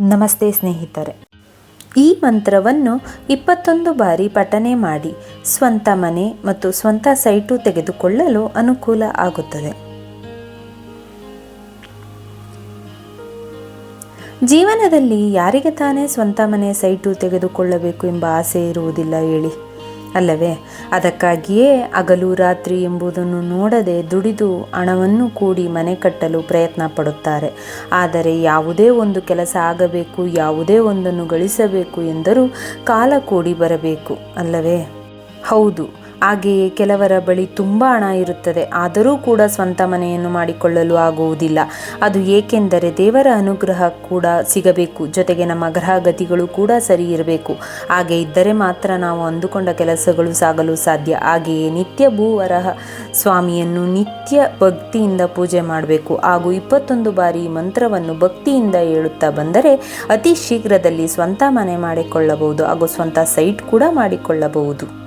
ನಮಸ್ತೆ ಸ್ನೇಹಿತರೆ. ಈ ಮಂತ್ರವನ್ನು ಇಪ್ಪತ್ತೊಂದು ಬಾರಿ ಪಠನೆ ಮಾಡಿ ಸ್ವಂತ ಮನೆ ಮತ್ತು ಸ್ವಂತ ಸೈಟು ತೆಗೆದುಕೊಳ್ಳಲು ಅನುಕೂಲ ಆಗುತ್ತದೆ. ಜೀವನದಲ್ಲಿ ಯಾರಿಗೆ ತಾನೇ ಸ್ವಂತ ಮನೆ ಸೈಟು ತೆಗೆದುಕೊಳ್ಳಬೇಕು ಎಂಬ ಆಸೆ ಇರುವುದಿಲ್ಲ ಹೇಳಿ. ಅಲ್ಲವೇ? ಅದಕ್ಕಾಗಿಯೇ ಹಗಲು ರಾತ್ರಿ ಎಂಬುದನ್ನು ನೋಡದೆ ದುಡಿದು ಹಣವನ್ನು ಕೂಡಿ ಮನೆ ಕಟ್ಟಲು ಪ್ರಯತ್ನ ಪಡುತ್ತಾರೆ ಆದರೆ ಯಾವುದೇ ಒಂದು ಕೆಲಸ ಆಗಬೇಕು, ಯಾವುದೇ ಒಂದನ್ನು ಗಳಿಸಬೇಕು ಎಂದರೂ ಕಾಲ ಕೂಡಿ ಬರಬೇಕು, ಅಲ್ಲವೇ? ಹೌದು. ಹಾಗೆಯೇ ಕೆಲವರ ಬಳಿ ತುಂಬ ಹಣ ಇರುತ್ತದೆ. ಆದರೂ ಕೂಡ ಸ್ವಂತ ಮನೆಯನ್ನು ಮಾಡಿಕೊಳ್ಳಲು ಆಗುವುದಿಲ್ಲ. ಅದು ಏಕೆಂದರೆ ದೇವರ ಅನುಗ್ರಹ ಕೂಡ ಸಿಗಬೇಕು. ಜೊತೆಗೆ ನಮ್ಮ ಗ್ರಹಗತಿಗಳು ಕೂಡ ಸರಿ ಇರಬೇಕು. ಹಾಗೆ ಇದ್ದರೆ ಮಾತ್ರ ನಾವು ಅಂದುಕೊಂಡ ಕೆಲಸಗಳು ಸಾಗಲು ಸಾಧ್ಯ. ಹಾಗೆಯೇ ನಿತ್ಯ ಭೂವರಹ ಸ್ವಾಮಿಯನ್ನು ನಿತ್ಯ ಭಕ್ತಿಯಿಂದ ಪೂಜೆ ಮಾಡಬೇಕು. ಹಾಗೂ ಇಪ್ಪತ್ತೊಂದು ಬಾರಿ ಮಂತ್ರವನ್ನು ಭಕ್ತಿಯಿಂದ ಹೇಳುತ್ತಾ ಬಂದರೆ ಅತಿ ಶೀಘ್ರದಲ್ಲಿ ಸ್ವಂತ ಮನೆ ಮಾಡಿಕೊಳ್ಳಬಹುದು. ಹಾಗೂ ಸ್ವಂತ ಸೈಟ್ ಕೂಡ ಮಾಡಿಕೊಳ್ಳಬಹುದು.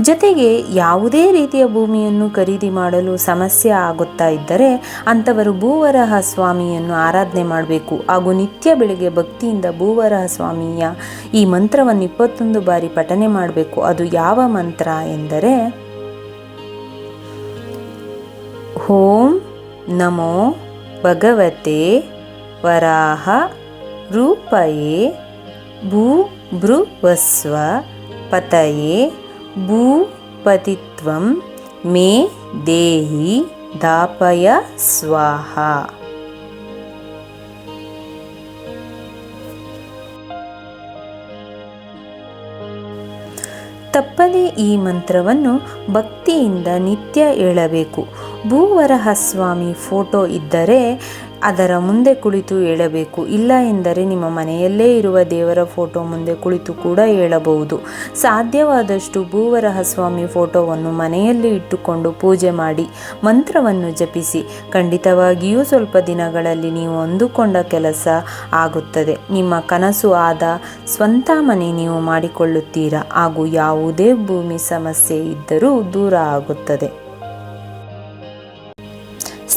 ಜೊತೆಗೆ ಯಾವುದೇ ರೀತಿಯ ಭೂಮಿಯನ್ನು ಖರೀದಿ ಮಾಡಲು ಸಮಸ್ಯೆ ಆಗುತ್ತಾ ಇದ್ದರೆ ಅಂಥವರು ಭೂವರಹ ಸ್ವಾಮಿಯನ್ನು ಆರಾಧನೆ ಮಾಡಬೇಕು. ಹಾಗೂ ನಿತ್ಯ ಬೆಳಿಗ್ಗೆ ಭಕ್ತಿಯಿಂದ ಭೂವರಹ ಸ್ವಾಮಿಯ ಈ ಮಂತ್ರವನ್ನು ಇಪ್ಪತ್ತೊಂದು ಬಾರಿ ಪಠನೆ ಮಾಡಬೇಕು. ಅದು ಯಾವ ಮಂತ್ರ ಎಂದರೆ, ಓಂ ನಮೋ ಭಗವತೆ ವರಾಹ ರೂಪಯೇ ಭೂ ಭೃವಸ್ವ ಪತಯೇ ಭೂಪತಿತ್ವಂ ಮೇ ದೇಹಿ ದಾಪಯ ಸ್ವಾಹ. ತಪ್ಪದೇ ಈ ಮಂತ್ರವನ್ನು ಭಕ್ತಿಯಿಂದ ನಿತ್ಯ ಹೇಳಬೇಕು. ಭೂವರಹ ಸ್ವಾಮಿ ಫೋಟೋ ಇದ್ದರೆ ಅದರ ಮುಂದೆ ಕುಳಿತು ಹೇಳಬೇಕು. ಇಲ್ಲ ಎಂದರೆ ನಿಮ್ಮ ಮನೆಯಲ್ಲೇ ಇರುವ ದೇವರ ಫೋಟೋ ಮುಂದೆ ಕುಳಿತು ಕೂಡ ಹೇಳಬಹುದು. ಸಾಧ್ಯವಾದಷ್ಟು ಭೂವರಹ ಸ್ವಾಮಿ ಫೋಟೋವನ್ನು ಮನೆಯಲ್ಲಿ ಇಟ್ಟುಕೊಂಡು ಪೂಜೆ ಮಾಡಿ, ಮಂತ್ರವನ್ನು ಜಪಿಸಿ. ಖಂಡಿತವಾಗಿಯೂ ಸ್ವಲ್ಪ ದಿನಗಳಲ್ಲಿ ನೀವು ಅಂದುಕೊಂಡ ಕೆಲಸ ಆಗುತ್ತದೆ. ನಿಮ್ಮ ಕನಸು ಆದ ಸ್ವಂತ ಮನೆ ನೀವು ಮಾಡಿಕೊಳ್ಳುತ್ತೀರಾ? ಹಾಗೂ ಯಾವುದೇ ಭೂಮಿ ಸಮಸ್ಯೆ ಇದ್ದರೂ ದೂರ ಆಗುತ್ತದೆ.